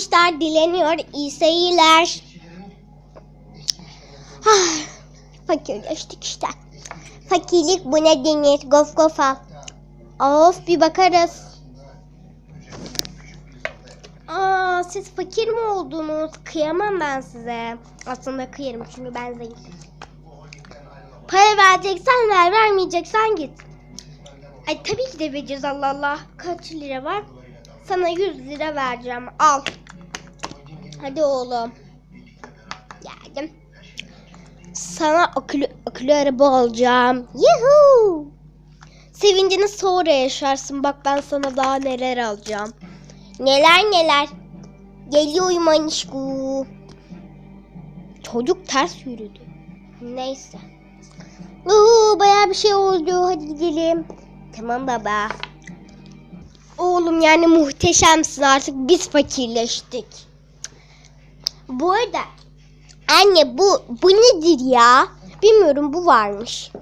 gençler dileniyor. İyi seyirler. Ah, Fakirleştik işte. Fakirlik bu ne denir? Gof gofa. Of bir bakarız. Aa, siz fakir mi oldunuz? Kıyamam ben size. Aslında kıyarım çünkü ben zayıf. Para vereceksen ver, vermeyeceksen git. Ay tabii ki de vereceğiz Allah Allah. Kaç lira var? Sana 100 lira vereceğim. Al. Hadi oğlum. Geldim. Sana akülü, akülü araba alacağım. Yuhuu. Sevincini sonra yaşarsın. Bak ben sana daha neler alacağım. Neler neler. Geliyorum anişku. Çocuk ters yürüdü. Neyse. Oo, bayağı bir şey oldu. Hadi gidelim. Tamam baba. Oğlum yani muhteşemsin artık biz fakirleştik. Bu arada anne bu bu nedir ya? Bilmiyorum bu varmış.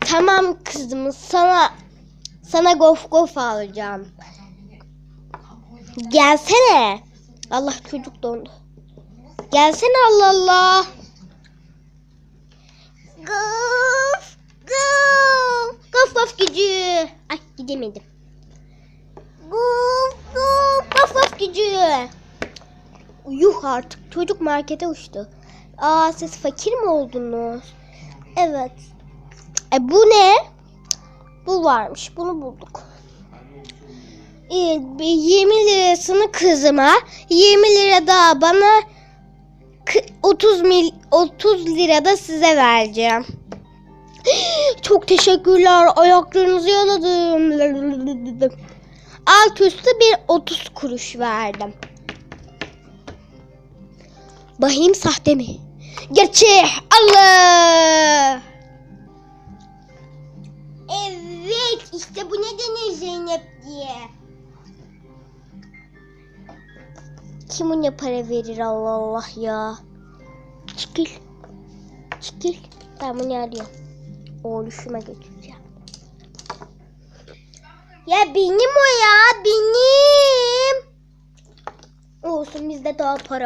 Tamam kızım sana sana gof gof alacağım. Gelsene. Allah çocuk dondu. Gelsene Allah Allah. Gof gof. Gof gof gücü. Ay gidemedim. Gof gof. Gof gof gücü. Yuh artık çocuk markete uçtu. Aa siz fakir mi oldunuz? Evet. E bu ne? Bu varmış. Bunu bulduk. Bir 20 lirasını kızıma, 20 lira da bana kı- 30 mil 30 lira da size vereceğim. Çok teşekkürler. Ayaklarınızı yaladım. Alt üstü bir 30 kuruş verdim. Bahim sahte mi? Gerçek. Allah. Evet işte bu ne denir Zeynep diye. Kim ona para verir Allah Allah ya. Çekil. Çekil. Ben bunu arıyorum. Oğluşuma götüreceğim. Ya benim o ya benim. Olsun bizde daha para